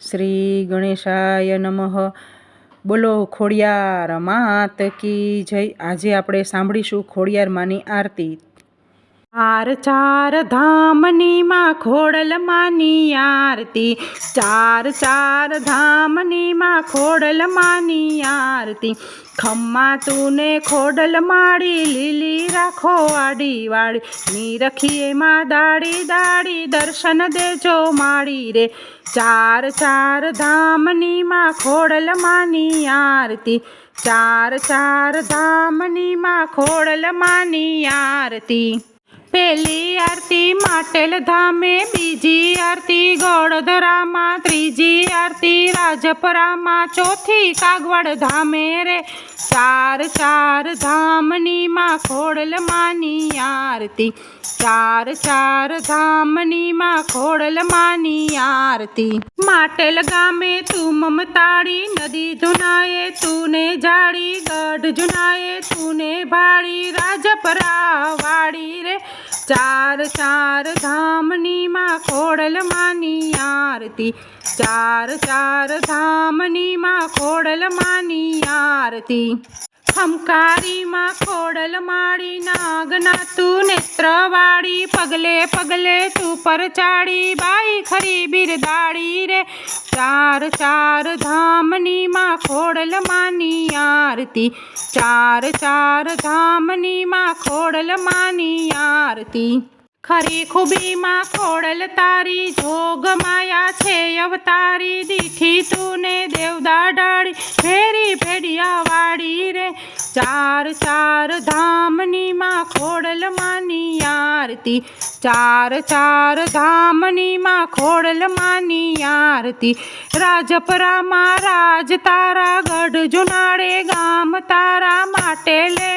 શ્રી ગણેશાય નમઃ. બોલો ખોડિયાર માત કી જય. આજે આપણે સાંભળીશું ખોડિયાર માની આરતી. ચાર ચાર ધામની માં ખોડલ માની આરતી. ચાર ચાર ધામની માં ખોડલ માની આરતી. ખમ્મા તુને ખોડલ માડી, લીલી રાખો આડી વાડી ની માં દાડી દાડી, દર્શન દેજો માડી રે. ચાર ચાર ધામની માં ખોડલ માની આરતી. ચાર ચાર ધામની માં ખોડલ માની આરતી. પહેલી આરતી માટેલ ધામે બીજી આરતી ગોળધરામાં ત્રીજી આરતી રાજપરામાં ચોથી કાગવડ ધામે રે. ચાર ચાર ધામની માં ખોડલ માની આરતી. ચાર ચાર ધામની માં ખોડલ માની આરતી. માટેલ ગામે તું મમતાળી, નદી જુનાએ તુને જાળી, ગઢ જુનાએ તુને ભાળી રાજપરા વાળી રે. ચાર ચાર ધામની માં ખોડલ આરતી. ચાર ચાર ધામની માં ખોડલ માની આરતી. ખમકારીમાં ખોડલ માળી નાગના તું નેત્રવાળી. પગલે પગલે તું પર ચાડી બાઈ ખરી બિરદાડી રે. ચાર ચાર ધામની માં ખોડલ માની આરતી. ચાર ચાર ધામની માં ખોડલ માની આરતી. ખરી ખૂબીમાં ખોડલ તારી જોગ માયા છે, અવતારી દીઠી તુને દેવદા ડાળી ફેરી ભેડિયા વાડી રે. ચાર ચાર ધામની માં ખોડલ માની આરતી. ચાર ચાર ધામની માં ખોડલ માની આરતી. રાજપરામાં રાજ તારા ગઢ જુનાડે ગામ તારા માટે લે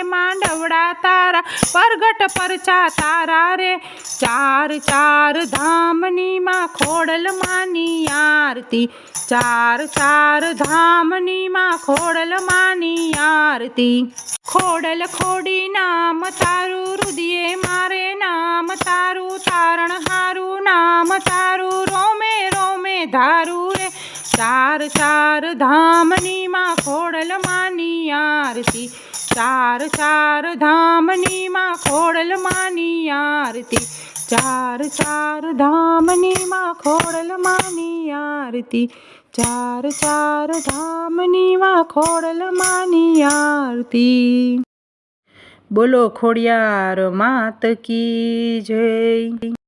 માંડવડા તારા પરગટ પરચા તારા રે. ચાર ચાર ધામની માં ખોડલ માની આરતી. ચાર ચાર ધામની માં ખોડલ માની આરતી. ખોડલ ખોડી નામ તારું રુદિયે, મારે નામ તારું તારણ હારું. નામ તારું રોમે રોમે ધારું રે. ચાર ચાર ધામની માં ખોડલ માની આરતી. ચાર ચાર ધામની માં ખોડલ માની આરતી. ચાર ચાર ધામની માં ખોડલ માની આરતી. ચાર ચાર ધામની માં ખોડલ માની આરતી. બોલો ખોડિયાર માત કી જય.